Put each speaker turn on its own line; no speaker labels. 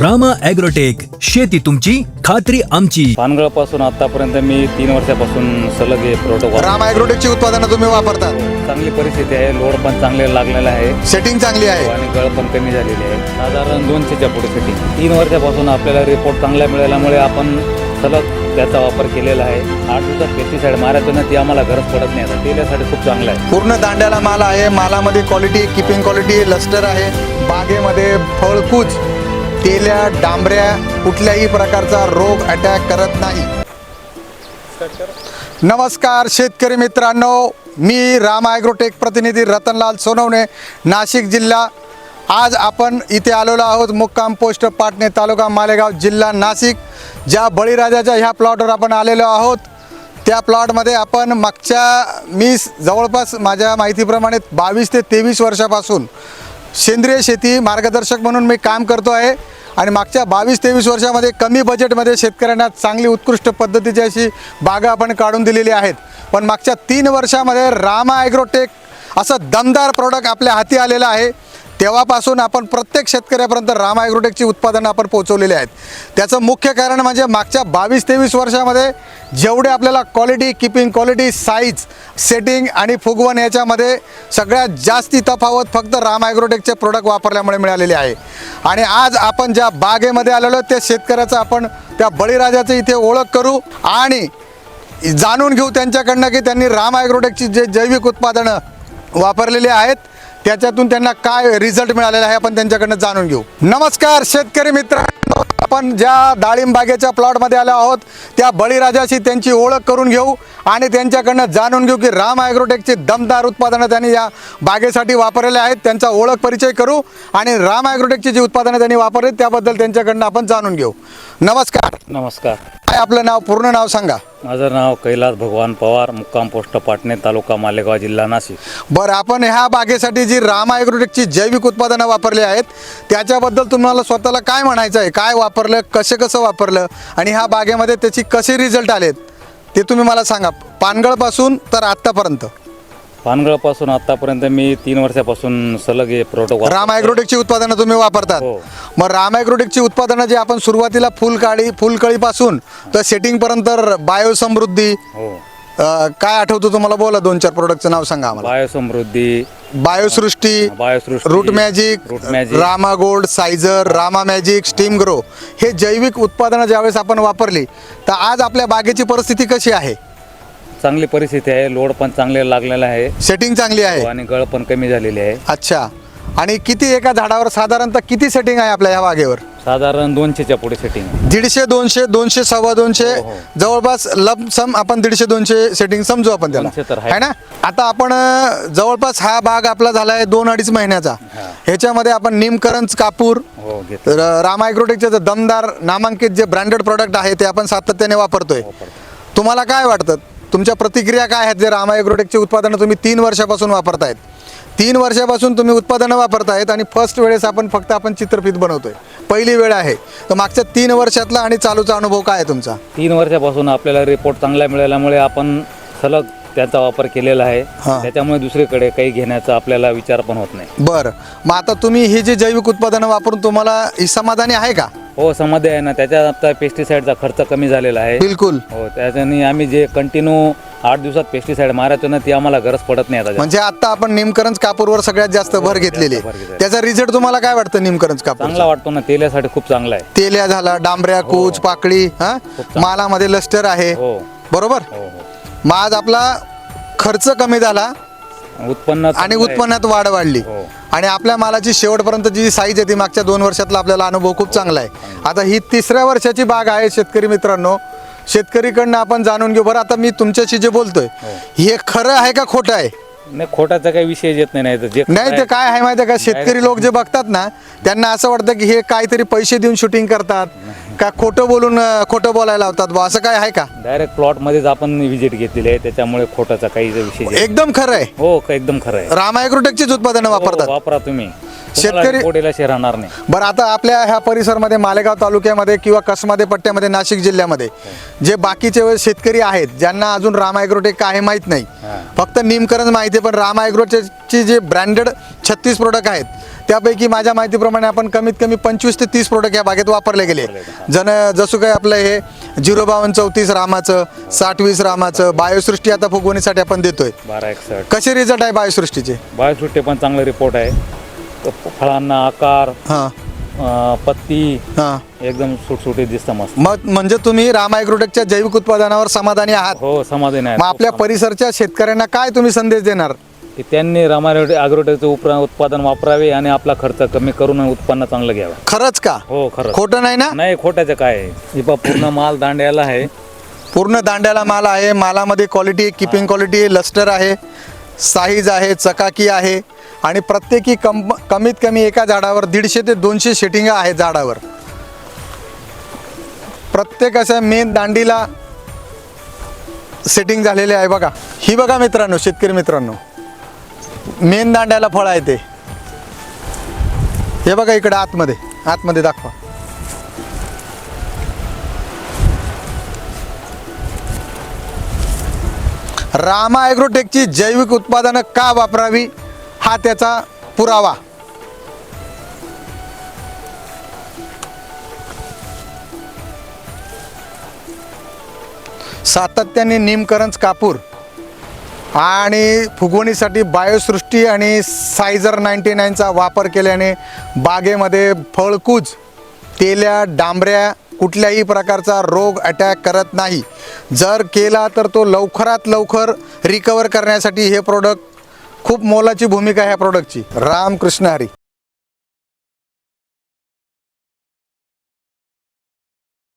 Rama agrotech शेती तुमची खात्री आमची.
पानगळपासून आतापर्यंत मी तीन वर्षापासून सलग हे प्रोटोकॉल
राम ॲग्रोटेकची उत्पादनं तुम्ही वापरतात?
चांगली परिस्थिती आहे लोड पण चांगले लागलेला आहे.
सेटिंग चांगली आहे.
आणि गळ पण कमी झालेली आहे. साधारण दोनशेच्या पुढे सेटिंग तीन वर्षापासून आपल्याला रिपोर्ट चांगला मिळाल्यामुळे आपण सलग त्याचा वापर केलेला आहे. आठ दिवसात पेस्टिसाईड मारायचं ना ती आम्हाला गरज पडत नाही आता. तेल्यासाठी खूप चांगलं आहे.
पूर्ण दांड्याला माल आहे मालामध्ये क्वालिटी किपिंग क्वालिटी लस्टर आहे. बागेमध्ये फळकूच तेल्या डांबऱ्या कुठल्याही प्रकारचा रोग अटॅक करत नाही. नमस्कार शेतकरी मित्रांनो मी राम ॲग्रोटेक प्रतिनिधी रतनलाल सोनवणे नाशिक जिल्हा. आज आपण इथे आलेलो आहोत मुक्काम पोस्ट पाटणे तालुका मालेगाव जिल्हा नाशिक. ज्या बळीराजाच्या ह्या प्लॉटवर आपण आलेलो आहोत त्या प्लॉटमध्ये आपण मागच्या मी जवळपास माझ्या माहितीप्रमाणे बावीस ते तेवीस वर्षापासून सेंद्रिय शेती मार्गदर्शक म्हणून मी काम करतो आहे. आणि मागच्या बावीस तेवीस वर्षामध्ये कमी बजेटमध्ये शेतकऱ्यांना चांगली उत्कृष्ट पद्धतीची अशी बागं आपण काढून दिलेली आहेत. पण मागच्या तीन वर्षामध्ये रामा ॲग्रोटेक असं दमदार प्रोडक्ट आपल्या हाती आलेलं आहे. तेव्हापासून आपण प्रत्येक शेतकऱ्यापर्यंत राम ॲग्रोटेकची उत्पादनं आपण पोहोचवलेली आहेत. त्याचं मुख्य कारण म्हणजे मागच्या बावीस तेवीस वर्षामध्ये जेवढे आपल्याला quality keeping quality size setting आणि फुगवण याच्यामध्ये सगळ्यात जास्ती तफावत फक्त राम ॲग्रोटेकचे प्रोडक्ट वापरल्यामुळे मिळालेले आहे. आणि आज आपण ज्या बागेमध्ये आलेलो त्या शेतकऱ्याचं आपण त्या बळीराजाची इथे ओळख करू आणि जाणून घेऊ त्यांच्याकडनं की त्यांनी राम ॲग्रोटेकची जे जैविक उत्पादनं वापरलेली आहेत. त्याच्यातून त्यांना काय रिझल्ट मिळालेला आहे आपण त्यांच्याकडनं जाणून घेऊ. नमस्कार शेतकरी मित्रांनो. आपण ज्या डाळिंब बागेच्या प्लॉटमध्ये आलो आहोत त्या बळीराजाशी त्यांची ओळख करून घेऊ आणि त्यांच्याकडनं जाणून घेऊ की राम ॲग्रोटेकची दमदार उत्पादनं त्यांनी या बागेसाठी वापरलेले आहेत. त्यांचा ओळख परिचय करू आणि राम ॲग्रोटेकची जी उत्पादनं त्यांनी वापरली त्याबद्दल त्यांच्याकडनं आपण जाणून घेऊ. नमस्कार.
नमस्कार.
काय आपलं नाव पूर्ण नाव सांगा.
माझं नाव कैलास भगवान पवार मुक्काम पोस्ट पाटणे तालुका मालेगाव जिल्हा नाशिक.
बरं आपण ह्या बागेसाठी जी राम ॲग्रोटेकची जैविक उत्पादनं वापरली आहेत त्याच्याबद्दल तुम्हाला स्वतःला काय म्हणायचं आहे? काय वापरलं कसे कसं वापरलं आणि ह्या बागेमध्ये त्याची कसे रिझल्ट आलेत ते तुम्ही मला सांगा. पानगळपासून तर आत्तापर्यंत.
पानगळपासून आतापर्यंत मी तीन वर्षापासून सलग हे प्रोटोकॉल
राम ॲग्रोटेकची उत्पादनं तुम्ही वापरतात.
हो.
मग राम ॲग्रोटेकची उत्पादनं जी आपण सुरुवातीला फुलकाळी फुलकळीपासून तर सेटिंगपर्यंत बायोसमृद्धी.
हो.
अं, काय आठवतं तुम्हाला? बोला दोन चार प्रोडक्टचं नाव सांगा आम्हाला.
Biosamruddhi.
Biosrushti
Biosrushti
root magic
root magic
Rama gold sizer Rama magic steam grow हे जैविक उत्पादनं ज्यावेळेस आपण वापरली तर आज आपल्या बागेची परिस्थिती कशी आहे?
चांगली परिस्थिती आहे लोड पण चांगले लागलेला आहे.
सेटिंग चांगली आहे.
आणि गळ पण कमी झालेली आहे.
अच्छा. आणि किती एका झाडावर साधारणतः किती सेटिंग आहे आपल्या ह्या बागेवर
साधारण दोनशेच्या पुढे सेटिंग
दीडशे दोनशे दोनशे सव्वा दोनशे
हो, हो.
जवळपास लम सम आपण दीडशे दोनशे सेटिंग समजू आपण त्याला.
दोनशे तर आहे.
है ना? आता आपण अं, जवळपास हा बाग आपला झाला आहे दोन अडीच महिन्याचा.
हा.
ह्याच्यामध्ये आपण निमकरंज कापूर
हो घेत
तर राम ॲग्रोटेकचे जे दमदार नामांकित जे ब्रँडेड प्रोडक्ट आहे ते आपण सातत्याने वापरतोय. तुम्हाला काय वाटतं? तुमच्या प्रतिक्रिया काय आहेत जे राम ॲग्रोटेकचे उत्पादनं तुम्ही तीन वर्षापासून वापरतायत? तीन वर्षापासून तुम्ही उत्पादनं वापरतायत आणि फर्स्ट वेळेस आपण फक्त आपण चित्रफित बनवतोय. पहिली वेळ आहे. तर मागच्या तीन वर्षातला आणि चालूचा अनुभव काय आहे तुमचा?
तीन वर्षापासून आपल्याला रिपोर्ट चांगला मिळाल्यामुळे आपण सलग त्याचा वापर केलेला आहे.
हा.
त्याच्यामुळे दुसरीकडे काही घेण्याचा आपल्याला विचार पण होत नाही.
बरं. मग आता तुम्ही ही जी जैविक उत्पादनं वापरून तुम्हाला ही समाधानी आहे का?
हो समाधी आहे ना त्याच्यात आता पेस्टिसाईडचा खर्च कमी झालेला आहे.
बिलकुल.
हो त्याच्याने आम्ही जे कंटिन्यू आठ दिवसात पेस्टिसाईड मारायचो ना ती आम्हाला गरज पडत नाही आता
म्हणजे आता आपण निमकरंज कापूरवर सगळ्यात जास्त भर घेतलेली आहे.
भर घेतलेली.
त्याचा रिझल्ट तुम्हाला काय वाटतं निमकरंज कापूर
चांगला वाटतो ना तेल्यासाठी खूप चांगला आहे.
तेल्या झाला डांबऱ्या कूच पाकळी हा. मालामध्ये लस्टर आहे.
हो.
बरोबर?
हो हो.
मग आज आपला खर्च कमी झाला
उत्पन्न
आणि
चांगलं आहे.
उत्पन्नात वाढ वाढली.
हो.
आणि आपल्या मालाची शेवटपर्यंत जी साईज आहे ती मागच्या दोन वर्षातला आपल्याला अनुभव खूप चांगला आहे. आता ही तिसऱ्या वर्षाची बाग आहे शेतकरी मित्रांनो. शेतकरीकडनं आपण जाणून घेऊ. बरं आता मी तुमच्याशी जे बोलतोय
हो.
हे खरं आहे का खोटं आहे?
नाही खोटाचा काही विषय येत नाही नाही तर जे
नाही ते काय आहे माहिती आहे का शेतकरी लोक जे बघतात ना त्यांना असं वाटतं की हे काहीतरी पैसे देऊन शूटिंग करतात. का खोटं बोलून अं, खोटं बोलायला लावतात बा? असं काय आहे का?
डायरेक्ट प्लॉट मध्येच आपण व्हिजिट घेतलेली आहे त्याच्यामुळे खोटाचा काही विषय येत-
एकदम खरं आहे.
हो का एकदम खरं आहे.
राम ॲग्रोटेकचीच उत्पादनं
हो,
वापरतात.
वापरा तुम्ही.
शेतकरी
शे राहणार नाही.
बरं आता आपल्या ह्या परिसरमध्ये मालेगाव तालुक्यामध्ये किंवा कसमध्ये पट्ट्यामध्ये नाशिक जिल्ह्यामध्ये जे बाकीचे शेतकरी आहेत ज्यांना अजून राम ॲग्रोटेक काय माहीत नाही. फक्त निमकरंज माहिती आहे पण राम ॲग्रोटेकची जे ब्रँडेड छत्तीस प्रोडक्ट आहेत त्यापैकी माझ्या माहितीप्रमाणे आपण कमीत कमी पंचवीस ते तीस प्रोडक्ट या बागेत वापरले गेले. जन जसं काय आपलं हे झिरो बावन्न चौतीस रामाचं साठ वीस रामाचं बायोसृष्टी आता फुगवणीसाठी आपण देतोय. कसे रिझल्ट आहे बायोसृष्टीचे?
बायोसुट्टी पण चांगला रिपोर्ट आहे. फळांना आकार
हां.
अं, पत्ती
हां.
एकदम सुटसुटीत दिसतं मस्त.
मग म्हणजे तुम्ही राम ॲग्रोटेकच्या जैविक उत्पादनावर समाधानी आहात?
हो समाधान आहे
आपल्या परिसरच्या शेतकऱ्यांना काय तुम्ही संदेश देणार?
की त्यांनी रामायण अॅग्रोटेकचं उपरा उत्पादन वापरावे आणि आपला खर्च कमी करून उत्पन्न चांगलं घ्यावं.
खरंच का?
हो खरं
खोटं नाही ना?
नाही खोट्याचं काय आहे? ही पहा पूर्ण माल दांड्याला आहे.
पूर्ण दांड्याला माल आहे मालामध्ये क्वालिटी किपिंग क्वालिटी लस्टर आहे साईज आहे चकाकी आहे आणि प्रत्येकी कम कमीत कमी एका झाडावर दीडशे ते दोनशे शेटिंगा आहेत झाडावर. प्रत्येक अशा मेन दांडीला सेटिंग झालेले आहे बघा. ही बघा मित्रांनो शेतकरी मित्रांनो. मेन दांड्याला फळ आहे ते. हे बघा इकडे आतमध्ये. आतमध्ये दाखवा. रामा ॲग्रोटेकची जैविक उत्पादनं का वापरावी? हा त्याचा पुरावा. सातत्याने निमकरंज कापूर आणि फुगवणीसाठी बायोसृष्टी आणि सायझर नाईन्टी नाईनचा वापर केल्याने बागेमध्ये फळकूज तेल्या डांबऱ्या कुठल्याही प्रकारचा रोग अटॅक करत नाही. जर केला तर तो लवकरात लवकर रिकवर करण्यासाठी हे प्रोडक्ट खूप मोलाची भूमिका आहे ह्या प्रोडक्टची रामकृष्ण हरी.